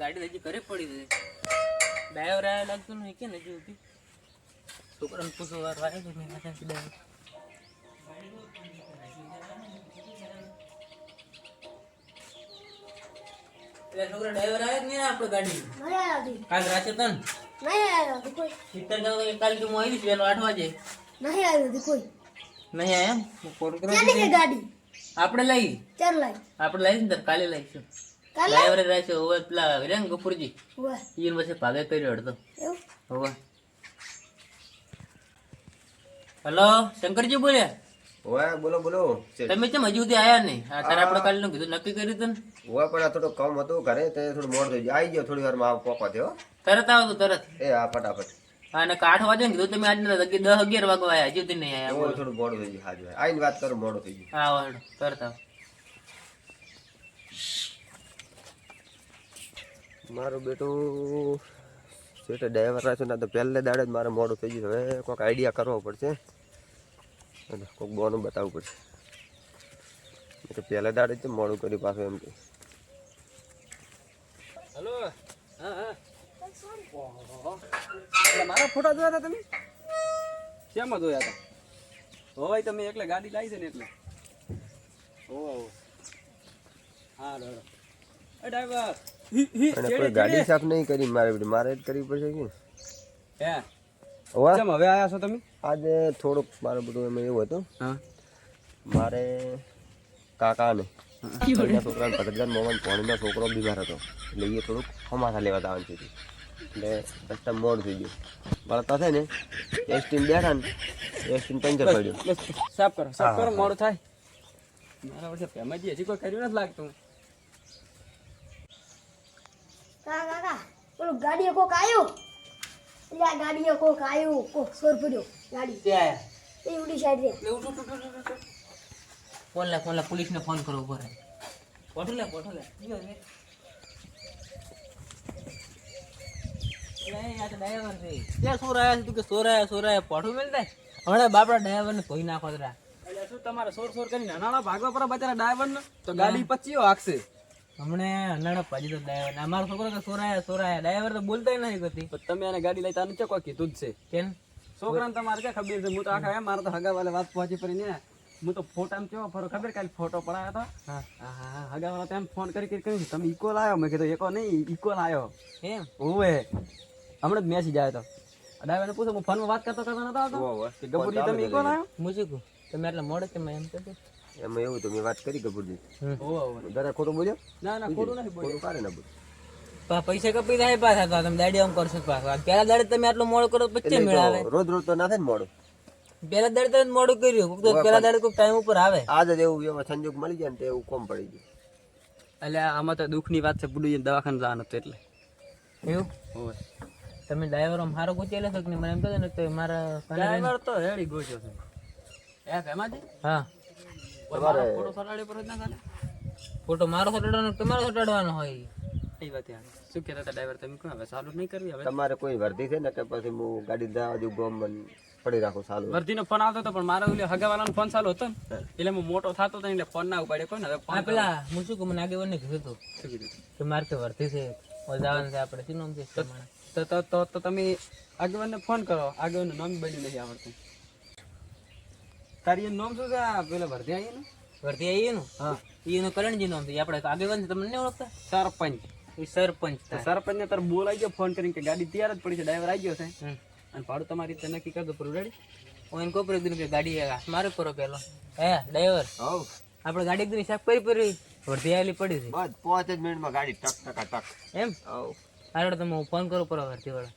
ગાડી હજી ઘરે પડી છે ડ્રાઈવર આયા લાગતું નહીં કે ને હજી છોકરાને પૂછો વાર વાય તો મેં કાંઈ ડ્રાઈવર એટલે છોકરા ડ્રાઈવર આવ્યા જ નહીં આપણે ગાડી આવી કાલ રાતે તન? નહીં આવી કોઈ. સિત્તેર જણા કાલ કે હું આવી વહેલો આઠ વાગે. નહીં આવી કોઈ. નહીં આયા હું ફોન કરો ગાડી? આપણે લઈ. ચાલ લાઈ? આપણે લઈ ને કાલે લઈશું. ડ્રાઈવરે રહેશે હવે પેલા રે ગફુરજી. ઈન પછી ભાગે કર્યો અડધો. એવું? હલો શંકરજી બોલ્યા બોલો બોલો. તમે કેમ હજુ સુધી આયા નહીં? આ તારે આપણે કાલે કીધું નક્કી કર્યું તું ને? ઓય પણ આ થોડું કામ હતું ઘરે તે થોડું મોડ થઈ ગયું. આવી ગયો થોડી વારમાં આવ પોપા થયો. તરત આવો તો તરત. એ હા ફટાફટ. અને કાઠ આઠ વાગે ને કીધું તમે આજના લગી દસ અગિયાર વાગવા આવ્યા હજુ સુધી નહીં આવ્યા થોડું મોડું થઈ ગયું હાજર આવીને વાત કરો મોડું થઈ ગયું. હા તરત આવો. મારું બેટું સેટે ડ્રાઈવર છે ને તો પહેલે દાડે જ મારે મોડું થઈ ગયું હવે કોઈક આઈડિયા કરવો પડશે. અને કોઈક બોનું બતાવવું પડશે. તો પહેલે દાડે જ મોડું કર્યું પાછું એમ કે. હલો હા હા. મારા ફોટા જોયા હતા તમે? શેમાં જોયા હતા હોય તમે એકલે ગાડી લાવી છે ને એટલે ઓ હા ડ્રાઈવર અને કોઈ ગાડી સાફ નહીં કરી મારે મારે જ કરવી પડશે કે? હે? કેમ હવે આયા છો તમે? આજે થોડુંક મારું બધું એમાં એવું હતું. મારે કાકાને છોકરા ભગતજાન મોહન પોણીનો છોકરો બીમાર હતો. એટલે એ થોડુંક હમાસા લેવા જવાનું થયું એટલે રસ્તા મોડ થઈ ગયું. વળતા થાય ને એસટીમ બેઠા ને એસટીમ પંચર પડ્યું. સાફ કરો સાફ કરો મોડ થાય. મારા વર્ષે ફેમાજી હજી કોઈ કર્યું નથી લાગતું. કાકા કાકા પેલું ગાડીએ કોક આવ્યું એટલે આ ગાડીએ કોક આવ્યું કોક સોર પડ્યો. ગાડી. એ ઉડી સાઈડ રે. ફોન લે ફોન લે પોલીસને ફોન કરો ઊભો રહે પોઠો લે. પોઠો લે બાપડા ડ્રાઈવરને ધોઈ નાખો જરા. એટલે શું તમારે સોર સોર કરી નાના ભાગવા પર બચારા ડ્રાઈવર ને. તો ગાડી પચીઓ હાકશે. હમણે અનાળો પાજી તો ડ્રાઈવર અમારો છોકરો કે સોરાયા સોરાયા. ડ્રાઈવર તો બોલતાય નથી કદી પણ તમે એને ગાડી લઈ તાને ચો કોઈ કીધું જ છે. કેમ? છોકરાને તમારે ક્યાં ખબર છે? હું તો આખા એમ મારે તો હગાવાલે વાત પહોંચી પડી ને. હું તો ફોટામાં કેવો ફરો ખબર કાલે ફોટો પડાયો હતો હા. હા હા હા તેમ ફોન કરી કરી કહ્યું તમે ઇકો લાયો મેં કીધું એકો નહીં ઇકો લાયો એમ? ઓવે. હમણાં જ મેસેજ આવ્યો હતો ડ્રાઈવરને પૂછો હું ફોનમાં વાત કરતો કરતો નતો આવતો. કે તમે ઇકો લાયો હું તમે એટલે મોડે તમે એમ કહો એમાં એવું તો મેં વાત કરી ઓવે જરા ખોટું બોલ્યો? ના ના ખોટું નથી બોલ્યો. કારે ના બોલ્યો. પૈસા કપી જાય પાછા તો તમે દાડી આમ કરશો પાછા. પેલા દાડે તમે આટલું મોડું કરો પછી મેળવે? રોજ રોજ તો ના થાય ને મોડું. પેલા દાડે તમે મોડું કર્યું. તો પેલા દાડે કોઈ ટાઈમ ઉપર આવે. આજે જ એવું એમાં સંજોગ મળી જાય ને તો એવું કોમ પડી ગયું એટલે આમાં તો દુઃખની વાત છે બુડુજી દવાખાને જવાનું હતું એટલે. એવું? તમે ડ્રાઈવર આમ સારો ગોચેલો છો કે નહીં? મને એમ કહો ને તો મારા ડ્રાઈવર તો રેડી ગોચ્યો છે. એમાંથી? હા. તમારે ફોટો સલાડી પર જ ના ચાલે ફોટો મારો સટાડવાનો તમારો સટાડવાનો હોય? એ વાત યાર શું કહેતા હતા ડ્રાઈવર તમે કહો હવે ચાલુ નહીં કરવી હવે? તમારે કોઈ વર્દી છે ને કે પછી હું ગાડી જવા દઉં ગોમ પડી રાખું સારું વર્દીનો ફોન આવતો હતો પણ મારો ઓલે હગાવાલાનો ફોન ચાલુ હતો ને. એટલે હું મોટો થતો હતો એટલે ફોન ના ઉપાડ્યો કોઈ ને હવે ફોન પેલા હું શું કહું મને આગેવાનને કીધું હતું શું કીધું? કે મારે તો વર્તી છે જવાનું છે આપણે. શું નામ છે? તો તો તો તો તમે આગેવાનને ફોન કરો. આગેવાનનું નામ બન્યું નથી આવડતું. તારી એનું નામ શું છે? આ પેલા વર્ધી આવીને ભરતી આવી એનું? હા. એનું કરણજી નામ છે. આપણે આગેવાન છે. તમને નહીં ઓળખતા? સરપંચ. એ સરપંચ સરપંચ. સરપંચને તાર બોલાઈ ગયો ફોન કરીને કે ગાડી તૈયાર જ પડી છે ડ્રાઈવર આવી ગયો છે. અને ભાડું તમારી રીતે નક્કી કરી દો પૂરું રેડી હું એને કોપરે કીધું કે ગાડી મારે કરો પેલો. હે ડ્રાઈવર હોવ. આપણે ગાડી એકદમ સાફ કરી પડી વર્તી આવેલી પડી છે. બસ પાંચ જ મિનિટમાં ગાડી ટક ટકા ટક. એમ? હોવ. હારો તમે હું ફોન કરું પરો વર્તી વાળા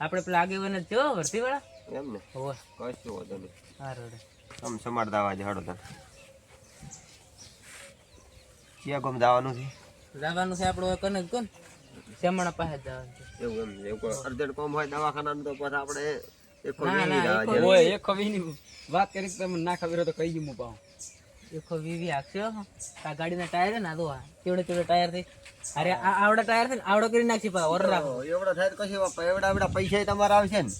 આપણે પેલા આગેવાન જ જો વર્તી વાળા એમ ને? હોવ. કશું વાંધો નહીં. આમ સમાર દાવા હડો તાર. ક્યાં ગમ દાવાનું છે? જવાનું છે આપણે કને કોણ? શેમણા પાસે જવાનું છે. એવું એમ એવું અર્જન્ટ કોમ હોય દવાખાનાનું તો પછી આપણે એક ના, એકો જેવું. એક વાત કરી ખબર તો કહી દઉં હું પાઉં દેખો વીવી આખશો આ ગાડીના ટાયર છે ને આ તો આ કેવડે કેવડે ટાયરથી અરે આ આવડા ટાયર છે ને આવડો કરી નાખી પા ઓર રાખો. એવડા કશી એવડા એવડા પૈસા તમારા આવશે ને.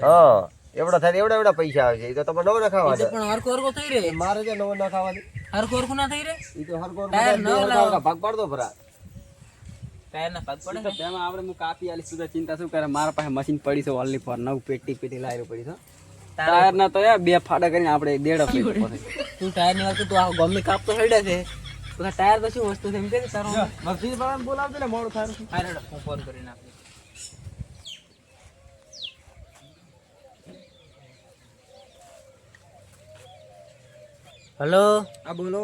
હા. એવડા થાય એવડા એવડા પૈસા આવશે એ તો તમે નવો નખાવા એ તો પણ હરકો હરકો થઈ રે મારે જે નવો નખાવા દે હરકો હરકો ના થઈ રે એ તો હરકો હરકો ભાગ પાડતો ભરા. ટાયરના ભાગ પડે તેમાં આપણે હું કાપી આલી સુધા ચિંતા શું કરે? મારા પાસે મશીન પડી છે ઓનલી ફોર નવ પેટી પેટી લાયરું પડી છે. ટાયર ના તો બે ફાડા કરીને આપણે દેડો તું ટાયરની વાત તું આ ગમે કાપતો હેડે છે. ટાયર તો શું વસ્તુ છે એમ કે તારો. મગજી બોલાવજો ને મોડું થાય ફોન કરી નાખું હલો? હા બોલો.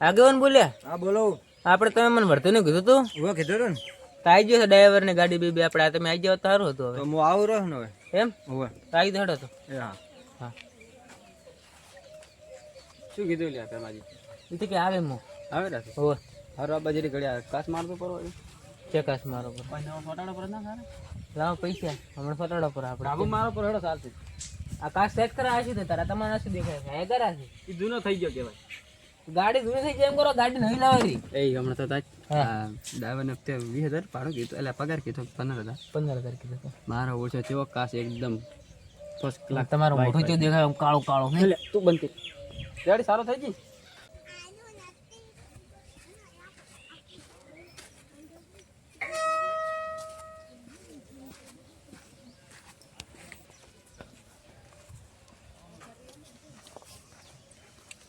આગેવાન બોલ્યા? હા બોલો. આપણે તમે મને ભરતું ને કીધું તું? હું કીધું ને? તો આવી ગયો ડ્રાઈવર ને ગાડી બી આપણે આ તમે આવી જાવ તો સારું હતું તો હવે હું આવું રહ્યો ને હવે? એમ? હવે. તો આવી દેડો તો. હા. હા. શું કીધું લ્યા પેમાજી એ કે આવે મો. આવે ને હવે. હારો આ બાજરી ઘડિયા કાસ મારતો પર કે કાસ મારો પર. પાંચ ફટાડો પર ના સારા લાવો પૈસા. હમણાં ફટાડો પર આપણે. મારો પર હેડો ચાલશે. આ કાચ સેટ કરા હશે તો તારા તમારા શું દેખાય? છે કરા છે એ જૂનો થઈ ગયો કેવાય ગાડી જૂની થઈ જાય એમ કરો ગાડી નહીં લાવવાની એ હમણાં તો તાજ ડાયવર ડ્રાઈવર ને તે વીસ હજાર ભાડું કીધું એટલે પગાર કીધો પંદર હજાર. પંદર હજાર કીધો મારો ઓછો ચેવો કાશ એકદમ ફર્સ્ટ ક્લાસ તમારો મોઢું કેવું દેખાય કાળો કાળું કાળું તું બંધ કર. ગાડી સારો થઈ ગઈ?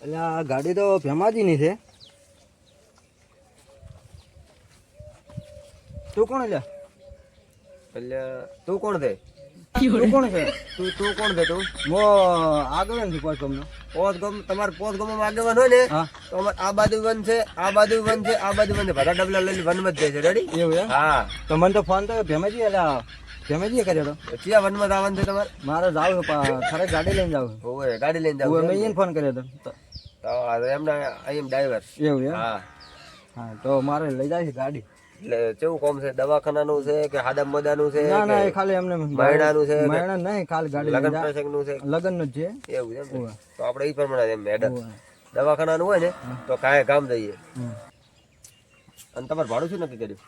એટલે આ ગાડી તો ભેમાજીની છે. તું કોણ લે એટલે તું કોણ છે? તું કોણ છે? તું તું કોણ છે તું? મો આગળ નથી કોઈ ગમનો. પોત ગમ તમારે પોત ગમો આગેવાન હોય ને? તો આ બાજુ વન છે આ બાજુ વન છે આ બાજુ વન છે. બધા ડબલા લઈને વનમાં જ જાય છે. રેડી એવું હા. તો મને તો ફોન તો ભેમાજી એટલે કર્યો તો. ક્યાં વનમાં જવાનું છે તમારે? મારે જાવ ખરે ગાડી લઈને જાવ ઓય ગાડી લઈને જાવ મેં ફોન કર્યો હતો તો એમના અહીં ડ્રાઈવર એવું એમ? હા. હા તો મારે લઈ જાય છે ગાડી. એટલે કેવું કોમ છે? દવાખાનાનું છે કે હાદમ મદાનું છે ના ના એ ખાલી એમને મહિનાનું છે મહિના નહીં ખાલી ગાડી લગન પ્રસંગનું છે? લગ્નનું જ છે. એવું છે એમ? તો આપણે એ પ્રમાણે એમ મેડમ. દવાખાનાનું હોય ને તો કાંઈ કામ જઈએ અને તમારે ભાડું શું નક્કી કર્યું?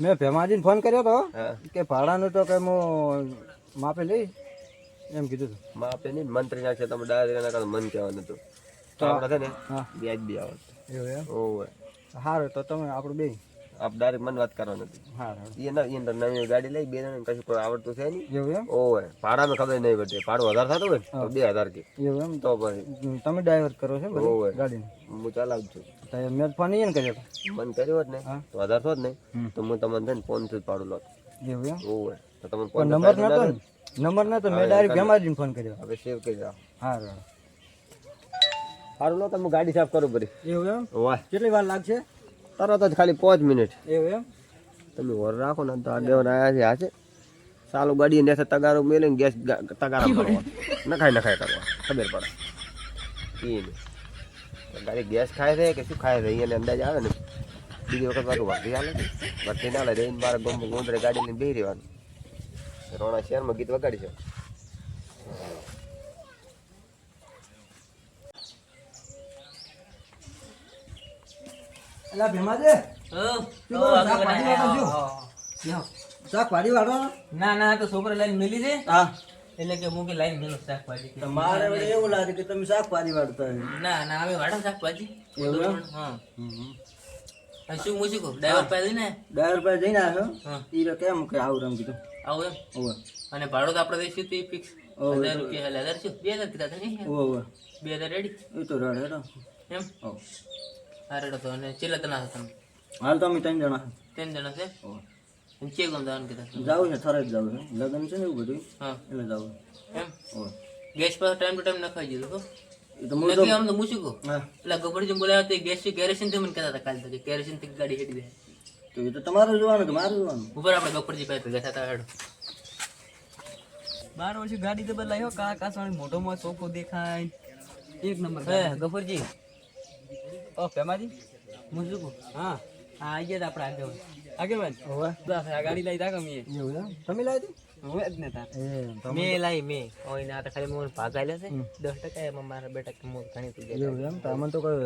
મેં ભેમાજીને ફોન કર્યો તો કે ભાડાનું તો કે હું માપે લઈ એમ કીધું માપે નહીં મંત્રી નાખશે તમે ડાયરેક્ટ એના મન કહેવાનું હતું. તો આપણે છે ને? હા. વ્યાજ બી આવે એવું એમ? ઓવે સારું તો તમે આપણે બે આપ ડાયરેક્ટ મન વાત કરવાની હતી. સારું એ ના એ નવી ગાડી લઈ બે જણાને કશું કોઈ આવડતું છે નહીં. એવું એમ? ઓવે ભાડામાં ખબર નહીં પડતી. ભાડું હજાર થતું હોય તો બે હજાર કે. એવું એમ? તો પછી તમે ડ્રાઈવર કરો છો ઓવે. હું ચલાવું છું. મેં ફોન એને કર્યો હોત. ને હા. તો હજાર હમ. તો હું તમને છે ને ફોનથી જ ભાડું લોત એવું એમ? ઓવે તો તમને ફોન નંબર નતો નંબર નતો મેં ડાયરેક્ટ ફોન કર્યો. હવે સેવ કરી દો સારું સારું લો તમે ગાડી સાફ કરો પડી એવું એમ? વાહ. કેટલી વાર લાગશે? તરત જ ખાલી પાંચ મિનિટ. એવું એમ? તમે ઓર રાખો ને તો આગેવાન આવ્યા છે આ છે. ચાલુ ગાડી ને તગારો મેલીને ગેસ તગારો કરવા નખાય નખાય કરવા. ખબર પડે. એ. ગાડી ગેસ ખાય છે કે શું ખાય છે? અહીંયા અંદાજ આવે ને. બીજી વખત પાછું વર્ધી હાલે વર્ધી ના લે જઈને બાર ગમ ગોંદરે ગાડી લઈને બેસી રહેવાનું. રોણા શહેરમાં ગીત વગાડી છે. ભેમાજી હો, હો, શાક હો, વાળો હો, હો. શાક વાળો ના ના તો છોકરા લાઈન મિલી છે હા. એટલે કે મૂકી લાઈન મેલો શાકભાજી તો મારે વળી એવું લાગે કે તમે શાક ભાજી વાળતા ના ના એવું એમ? હા. અને શું મૂકી કહું? ડ્રાઈવર પાસે જઈને? ડ્રાઈવર પાસે જઈને આવ્યો. હા. ઈ તો કેમ કે આવું રમ કીધું આવું એમ? ઓવે. અને ભાડું તો આપણે દઈશું તે ફિક્સ હજાર રૂપિયા એટલે હજાર શું? બે હજાર કીધા હતા નહીં ઓવે બે હજાર રેડી એ તો રડે એમ? હા રેડો તો અને ચેલા તના તમે હાલ તો અમે ત્રણ જણા ત્રણ જણા છે અને ચે ગમ જવાનું કીધા જાવું છે થરે જ જાવું છે લગ્ન છે ને એવું બધું હા એટલે જાવું એમ ઓવે ગેસ પર ટાઈમ ટુ ટાઈમ નખાઈ દીધું તો નક્કી આમ તો મૂકી કહું એટલે ગફડી જેમ બોલાવ્યા તો ગેસ કેરેસીનથી મને કહેતા હતા કાલે તો કે થી ગાડી હેડી દે તો એ તો તમારું જોવાનું કે મારું જોવાનું ઉપર આપણે ગફડજી પાસે ભેગા થતા હેડો બાર વર્ષે ગાડી તો બદલાયો કાકા કાસવાણી મોટો માં ચોખ્ખો દેખાય એક નંબર હે ગફરજી ઓ પેમાજી હું શું કહું? હા હા આવી ગયા આપણે આગળ આગેવાન? આ ગાડી લઈ તા કમીએ એવું તમે લાવી હવે જ એ તમે મેં લાવી મેં. ઓય ના તો ખાલી મને ભાગ આલ્યો છે. દસ ટકા એમાં મારા બેટા મોત ઘણી થઈ ગયા. એવું એમ? તો અમને તો કોઈ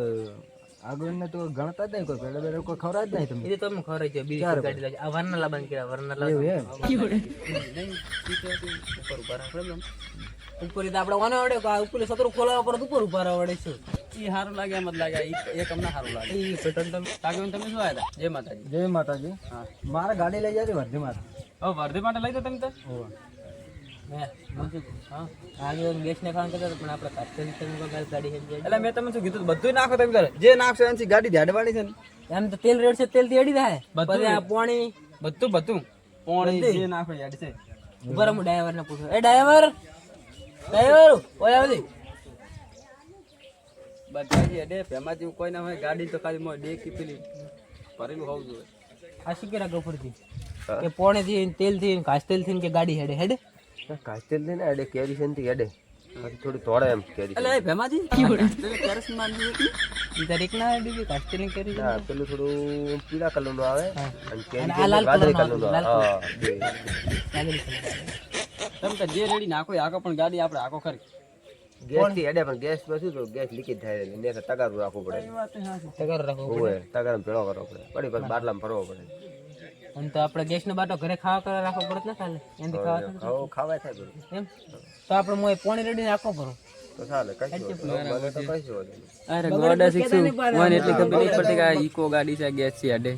આગળ ને તો ગણતા જ નહીં કોઈ પેલા પેલા કોઈ ખવરા જ નહીં તમે. એ તો તમે ખબર છે બીજી ગાડી લાગે. આ વરના લાબાન કર્યા વરના લાબાન એવું એમ? ઉપર ઉપર પ્રોબ્લેમ? ઉપર તો આપણે ઓને આવડે આ ઉપર સતરું ખોલાવા પર ઉપર ઉપર આવડે વડે છે ઈ સારું લાગે એમ જ લાગે. ઈ એક અમને સારું લાગે. એ પેટન તમે? કાગળ તમે શું આવ્યા જય માતાજી. જય માતાજી. હા. મારે ગાડી લઈ જાય વર્ધી માતા ઓ વર્ધી માટે લઈ દો તમે તો? એટલે મેં તમને શું કીધું બધું નાખો તમે જે નાખશો એનાથી ગાડી ધ્યાડવાની છે ને. એમ તો તેલ રેડ છે તેલથી થાય બધું. આ પોણી બધું બધું. પોણી જે નાખો યાદ છે. ઉપર હું ડ્રાઈવર ને પૂછું. એ ડ્રાઈવર ડ્રાઈવર ઓય આવજે. બધા જે અડે ફેમાં કોઈ ના હોય ગાડી તો ખાલી મોય ડેકી પેલી ભરેલું હોવું જોઈએ. આ શું કર્યા ગફુરથી? હા. કે પોણી થી તેલથી ઘાસ તેલથી કે ગાડી હેડે હેડે? કાસ્ટેલ ને એડે કેરી છે ને એડે પછી થોડી તોડે એમ કેરી એટલે ભેમાજી? મારી દીધું ઈ તારીખ ના હેડી કે ઘાસની? કરી હા પેલું થોડું પીળા કલરનું આવે અને કેરી વાદળી કલરનું આવે, હા. તમે તો જે રેડી નાખો આખો પણ ગાડી આપણે આખો ખરી. ગેસથી એડે પણ ગેસમાં શું તો ગેસ લીકેજ થાય એટલે ને તગારું રાખવું પડે. તગાર રાખવું પડે તગાર ભેળો કરવો પડે. પડી પછી બાટલામાં ભરવો પડે. અને તો આપણે ગેસ નો બાટો ઘરે ખાવા કરવા રાખવો પડત ને ખાલે એનાથી ખાવા ખાવા થાય એમ? તો આપણે મોય પાણી રેડી રાખો પડે. તો ચાલે કઈ મને તો કઈ વાંધો નહીં. અરે ગોડા શીખશું. મને એટલી ખબર નહીં પડતી કે આ ઈકો ગાડી છે ગેસ છે અડે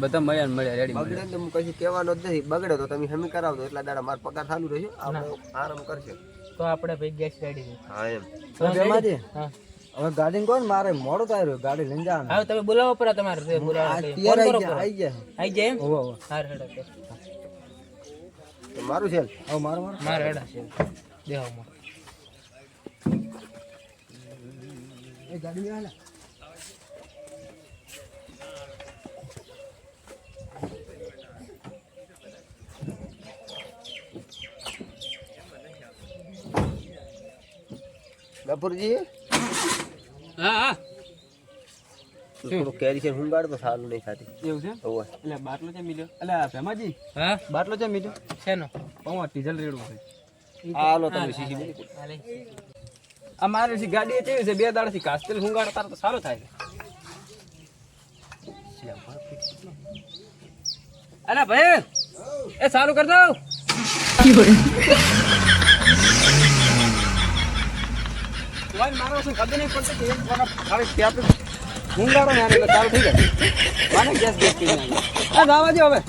બધા મળ્યા મળ્યા રેડી બગડે તો હું કશું કહેવાનો જ નથી. બગડે તો તમે હમી કરાવજો એટલા દાડા માર પગાર ચાલુ રહેશે. આપણે આરામ કરશે. તો આપણે ભાઈ ગેસ રેડી હા એમ. તો બેમાજી હા. હવે ગાડી કોણ મારે? મોડું થાય રહ્યું ગાડી લઈને જવાનું. હવે તમે બોલાવો પર તમારે તે બોલાવો. આઈ જાય આઈ જાય આઈ જાય એમ? ઓહો હાર હેડો મારું છે? હવે મારો મારો? મારે હેડા છે. દેવામાં એ ગાડી આવે ગફુરજી હા હા. થોડું કેરી છે હુંગાડ તો સારું નહીં એવું છે. એટલે બાટલો છે મિલ્યો એટલે ફેમાજી હા? બાટલો છે મિલ્યો શેનો પવા ડીઝલ રેડવું છે. હાલો તમે. આ મારી ગાડી કેવી છે બે દાડાથી કાસ્ટેલ હુંગાડ તાર તો સારો થાય. અરે ભાઈ એ સારું કર દો મારો શું ખબર નહીં પડતી કે એક વખત ખાલી ત્યાં હુંગાડો ને એટલે ચાલુ થઈ જાય. માને ગેસ ગેસ થઈ જાય. આ હવે.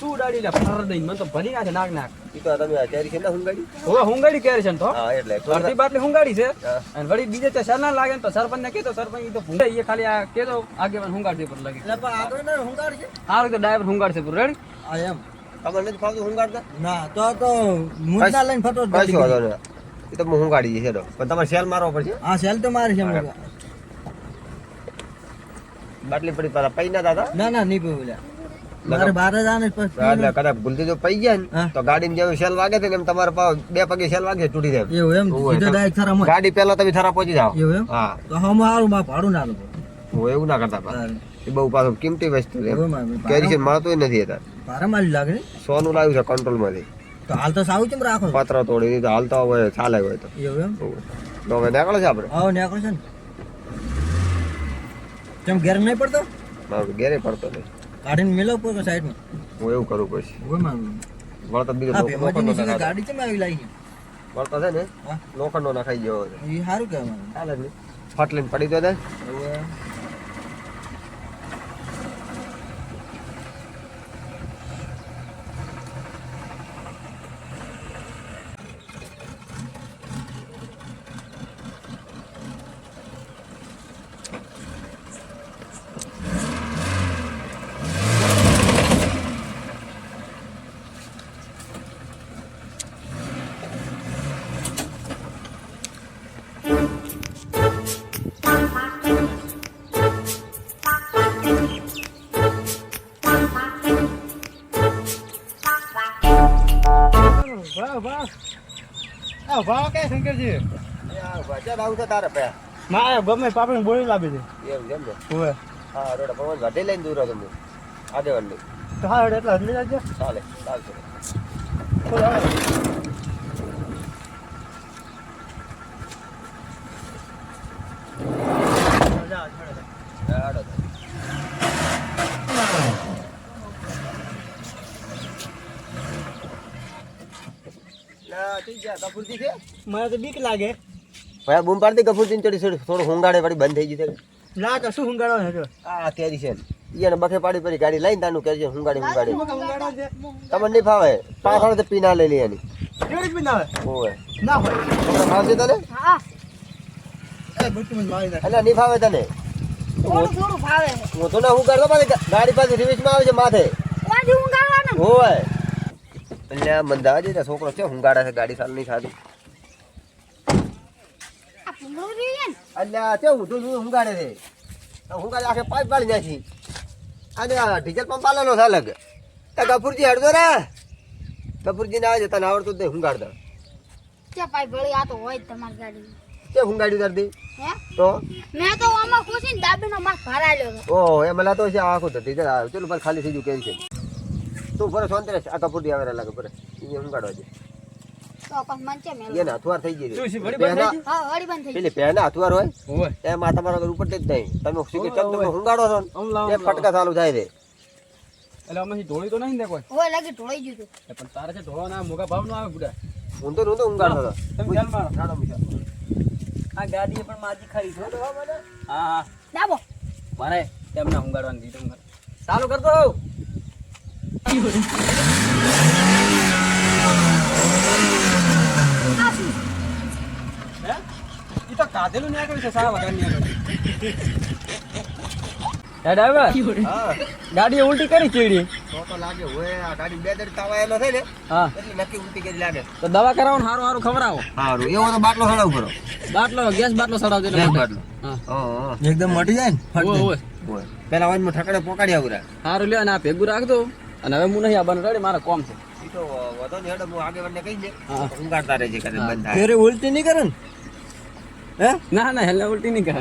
શું ઉડાડી લે? ફર દઈ મને તો ભરી નાખે નાક નાક ઈ તો તમે હુંગાડી? હવે હુંગાડી છે તો? હા એટલે અડધી બાટલી હુંગાડી છે. અને વળી બીજે તે સર ના લાગે તો સરપંચ ને કીધું સરપંચ ઈ તો એ ખાલી આ કેતો આગેવાન હુંગાડશે પર લાગે. આગળ ના હુંગાડ છે? આ રીતે ડ્રાઈવર હુંગાડશે. પર રેડી આ એમ. તમને નથી ફાવતું હુંગાડતા ના તો તો મુદ્દા લઈને ફટો જ વાંધો નહીં એ તો હું હુંગાડી જશે તો પણ તમારે સેલ મારવો પડશે? આ સેલ તો મારી છે બાટલી પડી પાછા પૈ ના દાદા? ના ના નહીં પીવું મારે બાર જ આને એટલે કદાચ ભૂલથી જો પઈ ગયા ને. તો ગાડીમાં જેમ સેલ વાગે છે એમ તમારે પાવ બે પગે સેલ વાગે તૂટી જાય. એવું એમ? હોવે, સીધો તો? ડાયરેક્ટ થરા ગાડી પહેલા તમે થરા પહોંચી જાવ એવું એમ? હા. તો હમ હારું માં ભાડું ના હું એવું ના કરતા બઉ એ બહુ પાછું કિંમતી વસ્તુ છે કેરી છે મળતું નથી અત્યારે. ભારે માલી લાગે સોનું લાવ્યું છે કંટ્રોલમાંથી તો હાલ તો સારું છે રાખો પત્ર તોડી હાલ તો હવે હોય ચાલે હોય તો. એવું તો હવે નીકળે છે આપણે? આવો નીકળે છે ને. કેમ ઘેર નહીં પડતો? મારું ઘેરે પડતો નહીં. કાઢીને મેલો પર સાઈડમાં? હું એવું કરું પછી. મારું વળતો બીજો ગાડી ચમ આવી લાગી વળતો છે ને? હા. લોખંડનો નખાઈ ગયો છે એ સારું કહેવાય. ચાલે જ નહીં. ફટ લઈને પડી ગયો જાય. શંકરજી છે. ના ગમે પાપડી બોલી લાવી દે. એમ જેમ હોય હા રોડ પવન વધે લઈને દૂર આગેવાન નહીં તો હા એટલે હજી લાગજો ચાલે ચાલશે ના ઠીક છે કપૂરજી છે મને તો બીક લાગે. ભાઈ બૂમ પાડતી કપૂરજી ચડી ચડી થોડું હુંગાડે પડી બંધ થઈ ગઈ છે. ના તો શું hunગાડો છે આ કેરી છે. ઈયાને બખે પાડી પડી ગાડી લઈને તાનું કેરી હુંગાડી હુંગાડી. તમને નહીં ફાવે? પાછળ તો પીના લઈ લઈ એની. કેવી પીના ઓવે. ના હોય. તમને ફાવશે તને? હા. એટલે નહીં ફાવે તને? હું તો ના હું કરતો પાછી ગાડી પાછી રિવિસમાં આવે છે માથે. ઓય એટલે મંદા મંદાજી ને છોકરો છે હુંગાડા છે ગાડી સાલ નહીં ખાતી અલ્યા ભૂંગળું જોઈએ ને? એટલે આ છે હું તો હુંગાડે છે? હુંગાડે આખે પાઇપ પાડી નાખી. અને ડીઝલ પંપ આલેલો છે અલગ. ગફુરજી હડતો રે. ગફુરજી ના આવે તને આવડતું તે હુંગાડ દે કે પાઇપ ભળી આ તો હોય તમારી ગાડી કે હુંગાડ્યું તો? મેં તો આમાં ખુશી ને દાબીનો માર ભરાયેલો ઓહો એ મને તો છે આખું તો ડીઝલ આવે. ચલો પર ખાલી થઈ ગયું કેમ છે? તું ભરે શાંતિ આ કપૂરજી આવે લાગે ભરે એ હુંગાડવા છે તો પછી મંચે મેલો એને હથવાર થઈ ગઈ શું છે, વળી પહેલા બંધ થઈ હા વળી બંધ થઈ પેલી પહેલા હથવાર હોય ઓય એમાં તમારા ઉપર જ નહીં. તમે શું કે ચમ તમે હુંગાડો છો આમ ને લાવો, એ ફટકા ચાલુ થાય છે. એટલે અમે ઢોળી તો નહીં ને કોઈ? હોય લાગી ઢોળી ગયું પણ તારે છે ઢોળવા મોગા ભાવ નો આવે બુડા. હું તો હું તો હુંગાડતો હતો તમે ખ્યાલ મારો. ચાલો આ ગાડી પણ માજી ખાઈ છે. હા હા. દાબો. મારે તેમને ઊંઘાડવાની દીધું ચાલુ કરતો તો કાધેલું નીકળ્યું છે સારા વગર નીકળ્યું ડ્રાઈવર ગાડી ઉલટી કરી ચીડી. તો તો લાગે હોય આ ગાડી બે દડી તાવાયેલો છે ને હા. એટલે નક્કી ઉલટી કરી લાગે તો દવા કરાવો ને સારું સારું ખવડાવો. સારું એવો તો બાટલો સડાવ કરો બાટલો ગેસ બાટલો. એટલે બાટલો. હા એકદમ મટી જાય ને ઓય ઓય. પેલા વાનમાં ઠકડે પોકાડી આવરા સારું લ્યો ને આ ભેગું રાખજો. અને હવે હું નહીં આવવાનું રેડી મારે કોમ છે. ઈ તો વધો ને હેડો હું આગે વળને કહી દે. હા. ઊંઘાડતા રહેજે કદાચ ફેરે ઉલટી નહીં કરે ને? હે? ના ના એટલે ઉલટી નહીં કરે.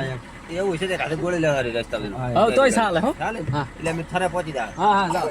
એવું છે તે કાલે ગોળી લેવાની રસ્તા હવે તોય ચાલે હો. ચાલે? હા. એટલે અમે થરે પહોંચી જાય હા હા.